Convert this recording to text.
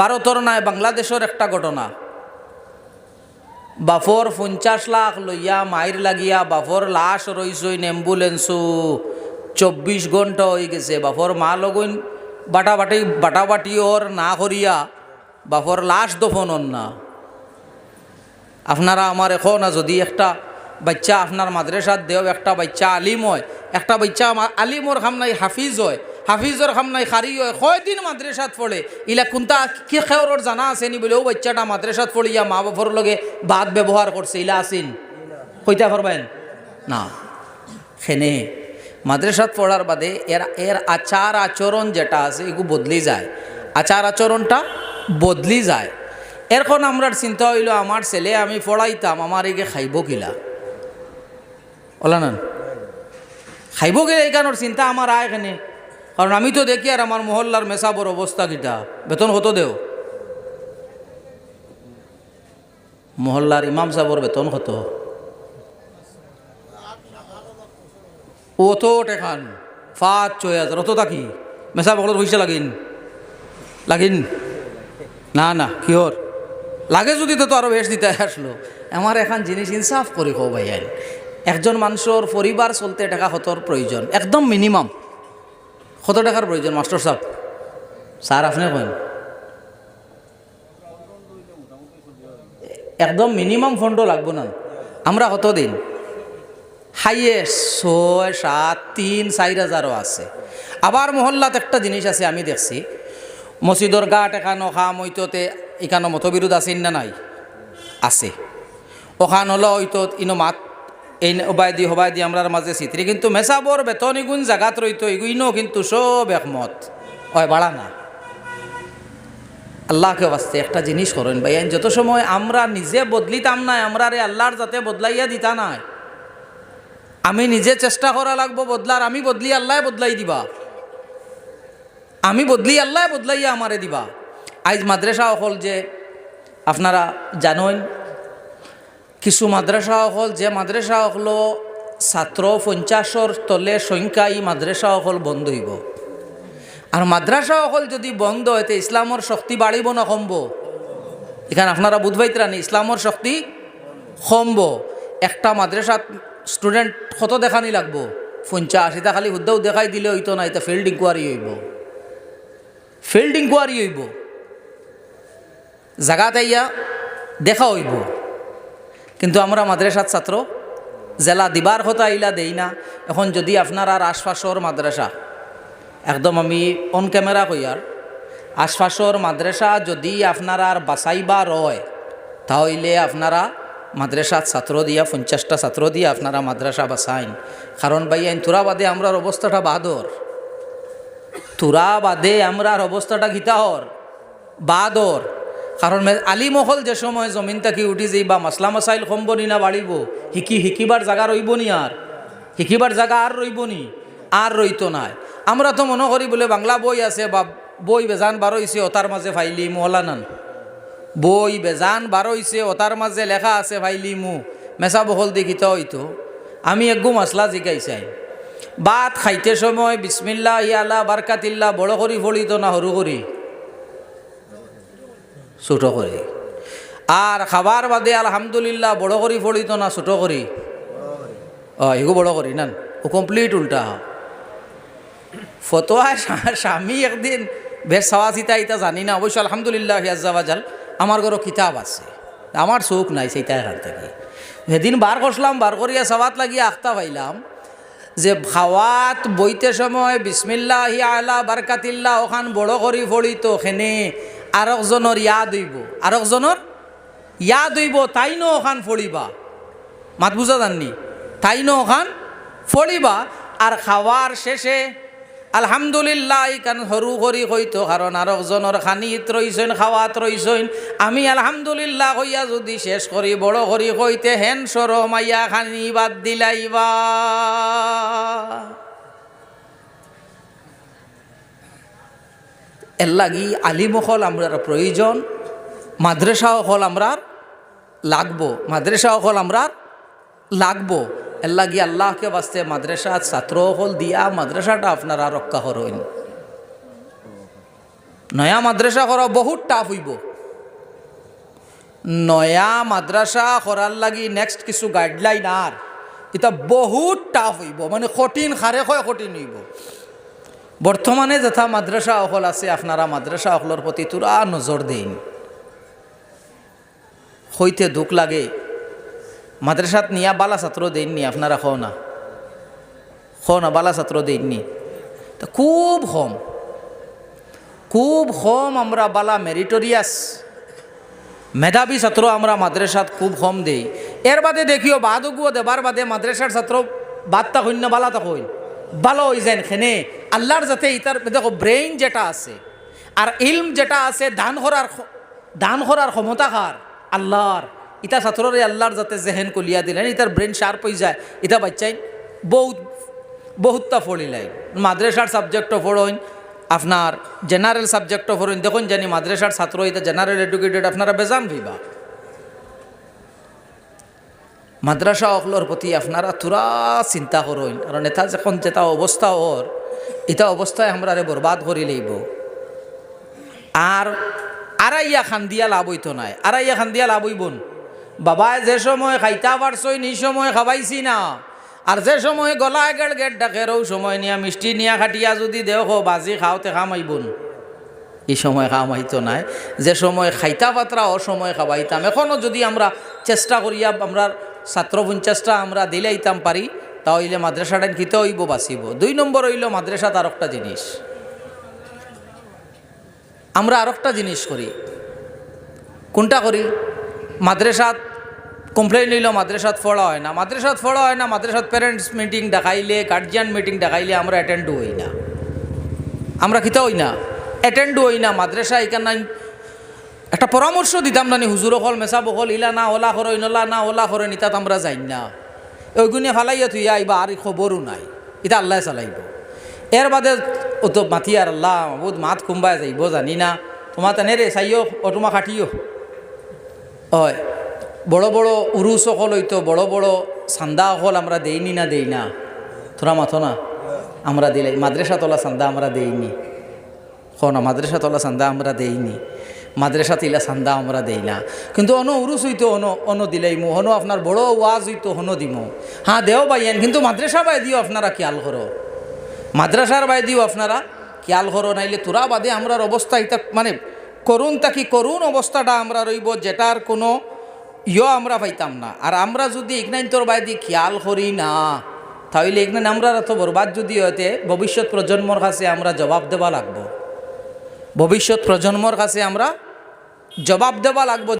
ভারতর নাই, বাংলাদেশের একটা ঘটনা। বাফর পঞ্চাশ লাখ লইয়া মাইর লাগিয়া বাফর লাশ রইসইন অ্যাম্বুলেন্সু চব্বিশ ঘণ্টা হয়ে গেছে, বাফর মা লগইন বাটাবাটি বাটাবাটি ওর না করিয়া বাফর লাশ দফনন না। আপনারা আমার এখন যদি একটা বাচ্চা আপনার মাদ্রাসাত দেও একটা বাচ্চা আলিম হয়, একটা বাচ্চা আলিমর খামনাই হাফিজ হয় হাফিজর খামনাই খারি হয়। কয়দিন মাদ্রাসাত পড়ে ইলা কোনটা কি খেয়রর জানা আছে নি বলে? ও বাচ্চাটা মাদ্রাসাত পড়িয়া মা বাপর লগে বাদ ব্যবহার করছে ইলা আসিন কইতা পারবেন না। খেনে মাদ্রাসাত পড়ার বাদে এর এর আচার আচরণ যেটা আছে এগুলো বদলি যায়। আচার আচরণটা বদলি যায়। এরখন আমরা চিন্তা হইল আমার ছেলে আমি পড়াইতাম আমার এগে খাইব কিলা? ওলা না খাইব গেলে এইখানোর চিন্তা আমার আয় এখানে কারণ আমি তো দেখি আর আমার মহল্লার মেসাবর অবস্থা কিটা। বেতন কত দেও? মহল্লার ইমাম সাহর বেতন কত? অত টেকান। পাঁচ ছয় হাজার। অত থাকি মেসা বকলের পয়সা লাগিন। লাগিন? না না, কিহর? লাগে যদি তো আরও বেশ দিতে আসলো। আমার এখন জিনিস ইনসাফ করি কো ভাই একজন মানুষের পরিবার চলতে টাকা কতর প্রয়োজন? একদম মিনিমাম। কত টাকার প্রয়োজন, মাস্টার সাহেব স্যার, আপনি কেন একদম মিনিমাম ফন্ডও লাগবো না। আমরা কত দিন হাইয়েস্ট ছয়, সাত, তিন, চার হাজারও আছে। আবার মহল্লাত একটা জিনিস আছে, আমি দেখছি। মসজিদর গাট এখানো খাম হইততে এখানো মতবিরোধ আছে না নাই? আছে। ওখান হলো হইতো ইনো মাত এই হবাই দি হবাই দি আমরার মাঝে চিত্রি কিন্তু মেসাবর বেতন ইগুন জাগাত রইতো ইগুইনো কিন্তু সব একমত। হয় বাড়া না। আল্লাহকে বাস্তে একটা জিনিস করেন ভাই যত সময় আমরা নিজে বদলিতাম নাই, আমরা রে আল্লাহর যাতে বদলাইয়া দিতা নাই। আমি নিজে চেষ্টা করা লাগবো, বদলার আমি বদলি আল্লাহ বদলাই দিবা। আমি বদলি আল্লাহ বদলাইয়া আমারে দিবা। আইজ মাদ্রাসা হল যে, আপনারা জানেন কিছু মাদ্রাসা হল, যে মাদ্রাসা হলো ছাত্র পঞ্চাশর তলে সংখ্যা এই মাদ্রাসা হল বন্ধ হইব। আর মাদ্রাসা হল যদি বন্ধ হইতে ইসলামর শক্তি বাড়িব না কমব? এখানে আপনারা বুধবাইতরানি ইসলামর শক্তি কমব। একটা মাদ্রাসা স্টুডেন্ট কত দেখানি লাগবো? পঞ্চাশ, এটা খালি হুদ্দাও দেখাই দিলে হইতো না, এটা ফিল্ড ইনকোয়ারি হইব। ফিল্ড ইনকোয়ারি হইব। জাগাত আইয়া দেখা হইব। কিন্তু আমরা মাদ্রাসার ছাত্র, জেলা দিবার কথা ইলা দেই না। এখন যদি আপনার আর আশপাশর মাদ্রাসা, একদম আমি অন ক্যামেরা কইয়ার আশপাশর মাদ্রাসা যদি আপনার আর বাসাইবা রয় তাহলে আপনারা মাদ্রাসার ছাত্র দিয়া, পঞ্চাশটা ছাত্র দিয়া আপনারা মাদ্রাসা বাসাইন কারণ ভাই আইন তোরা বাদে আমরার অবস্থাটা বাদর তোরা বাদে আমরার অবস্থাটা গীতাহর। বাদর কারণ মে- আলিমহল যে সময় জমিন থাকি উঠি যাই বা মাসলা মাসাইল কমবনি না বাড়িব শিকি শিকিবার জায়গা রইব নি আর। শিকিবার জায়গা আর রইব নি আর রইতো নাই। আমরা তো মনে করি বলে বাংলা বই আছে, বা বই বেজান বারো হইছে ওতার মাঝে ফাইলি মহলা নান। বই বেজান বারো হইছে ওতার মাঝে লেখা আছে ফাইলি মু। মেসা বহল দেখিতে হইতো। আমি একগু মশলা জিকাইছাই ভাত খাইতে সময় বিসমিল্লা ইয়ালা বারকাতিল্লা বড় করি, ফলিত না সরু করি। ছোট করে আর খাবার বাদে আলহামদুলিল্লাহ বড় করি ফলিত না ছোট করি এগো বড় করি না? ও কমপ্লিট উল্টা ফতোয়া স্বা- স্বামী একদিন বেশ সাওয়া চিতা ইতা জানি না অবশ্য আলহামদুলিল্লাহ হিয়াজাল আমার ঘরও কিতাব আছে। আমার চোখ নাই সেইটা এখান থেকে। সেদিন বার করলাম বার করিয়া সাবাত লাগিয়া আখতা পাইলাম যে খাওয়াত বইতে সময় বিসমিল্লাহ আলা বারকাতিল্লাহ ওখান বড় করি ফড়িত খেনে আরেকজনের ইয়াদ হইব। আরেকজনের ইয়াদ হইব, তাইনো ওখান ফড়িবা মাত বুঝা জাননি তাইনো ওখান ফড়িবা আর খাওয়ার শেষে আলহামদুলিল্লাহ কান সৰু কৰি হয়তো কাৰণ আৰু জনৰ খানিত ৰৈছেন খাৱাত ৰৈছেন আমি আলহামদুলিল্লাহ কইয়া যদি শেষ কৰি বড় কৰি কইতে হেন সৰ মাইয়া খানি বাদ দিলাইবা। এর লাগি আলিমহল আমরার প্রয়োজন মাদ্রাসা হল আমরার লাগবো মাদ্রাসা হল আমরার লাগবো। এর লাগি আল্লাহকে বাস্তে মাদ্রাসা ছাত্র হল, দিয়া মাদ্রাসাটা আপনারা রক্ষা করইন নয়া মাদ্রাসা করা বহুত টাফ হইব। নয়া মাদ্রাসা করার লাগি নেক্সট কিছু গাইডলাইন আর এটা বহুত টাফ হইব মানে কঠিন, খারে হয় কঠিন হইব। বর্তমানে যথা মাদ্রাসা অকল আছে, আপনারা মাদ্রাসা অকলের প্রতি তুরা নজর দিন। হইতে দুঃখ লাগে। মাদ্রাসাত নিয়া বালা ছাত্র দেননি আপনারা খো না। খো না বালা ছাত্র দেননি তা খুব কম। খুব কম আমরা বালা মেরিটোরিয়াস মেধাবী ছাত্র আমরা মাদ্রাসাত খুব কম দেই। এর বাদে দেখিও বাদগুও দেবার বাদে মাদ্রাসার ছাত্র বাদটা হইন না বালা তা হইন ভালো হই যেন খেনে? আল্লাহর যাতে ইতার, দেখো ব্রেইন যেটা আছে আর ইলম যেটা আছে, দান করার দান করার ক্ষমতা কার? আল্লাহর। ইটা ছাত্ররে আল্লাহর যাতে জেহেন কলিয়া দিলেন, ইতার ব্রেন শার্প হয়ে যায়। ইটা বাচ্চাই, বহুত, বহুতটা ফড়িলাই মাদ্রাসার সাবজেক্টও ফড়ইন আপনার জেনারেল সাবজেক্টও ফড়ইন দেখুন জানি মাদ্রাসার ছাত্র এটা জেনারেল এডুকেটেড আপনারা বেজান ভাইবা মাদ্রাসা অকলর প্রতি আপনারা তুরা চিন্তা করইন কারণ এটা যখন যেটা অবস্থা ওর, এটা অবস্থায় আমরা বরবাদ করি লইব। আর আড়াইয়া খান দিয়া লাভ হইতো নাই। আড়াইয়া খান দিয়া লাভ হইবন বাবায় যে সময় খাইতা পারছই নি, সময় খাবাইছি না। আর যে সময় গলা গেল গেট ডাকে, রৌ সময় নিয়া মিষ্টি নিয়া খাটিয়া যদি দেও খো, বাজি খাওতে খামাইবন এই সময় খামাইতো নাই। যে সময় খাইতা পাত্রা ও সময় খাবাইতাম। এখনও যদি আমরা চেষ্টা করিয়া আমরা ছাত্র পঞ্চাশটা আমরা দিলাইতাম পারি, তাহলে মাদ্রাসাটা খিতে হইব, বাঁচিব। দুই নম্বর হইল মাদ্রাসা তার একটা জিনিস। আমরা আর একটা জিনিস করি। কোনটা করি? মাদ্রাসাত কমপ্লেন লইল মাদ্রাসাত ফড়া হয় না। মাদ্রাসাত ফড়া হয় না, মাদ্রাসাত প্যারেন্টস মিটিং ডাকাইলে গার্জিয়ান মিটিং ডাকাইলে আমরা অ্যাটেন্ড হই না। আমরা খিতা হই না? অ্যাটেন্ড হই না। মাদ্রাসা এখান একটা পরামর্শ দিতাম নানি, হুজুর হল মেসা হল ইলা না ওলা করো ইনলা না ওলা করো নিতাত আমরা যাই না। ওইগুনি ফালাইয়া তুই আইবা আর খবরও নাই। এটা আল্লাহ চালাইব। এর বাদে ও তো মাতি আর আল্লাহ, বহুত মাত কুম্বাই যাইব, জানি না। তোমার তেনে রে চাইও ও তোমার খাটিও হয়, বড় বড় উরুস সকল হইতো বড় বড় চান্দা সকল আমরা দেইনি না দেই না তোরা মাথো না, আমরা দিলাই মাদ্রাসা তোলা চান্দা আমরা দেইনি। না মাদ্রাসা তোলা চান্দা আমরা দেইনি। মাদ্রাসা তিলা চান্দা আমরা দেই না কিন্তু অন উরুস হইতো, অন অন দিলাইমু হনো আপনার বড় ওয়াজ হইতো হন দিমু। হ্যাঁ দেও বাইয়েন, কিন্তু মাদ্রাসা বাই দিও আপনারা খেয়াল করো। মাদ্রাসার বাই দিও আপনারা খেয়াল করো, নাইলে তোরা বাদে আমরার অবস্থা ইতা মানে করুন তাকি করুন অবস্থাটা আমরা রইব, যেটার কোনো ইয় আমরা পাইতাম না। আর আমরা যদি ইগনাইন তোর বাইদি খেয়াল করি না তাহলে ইগনাইন আমরা এত বরবাদ যদি হতে ভবিষ্যৎ প্রজন্মর কাছে আমরা জবাব দেওয়া লাগবো। ভবিষ্যৎ প্রজন্মর কাছে আমরা জবাব দেওয়া লাগবো।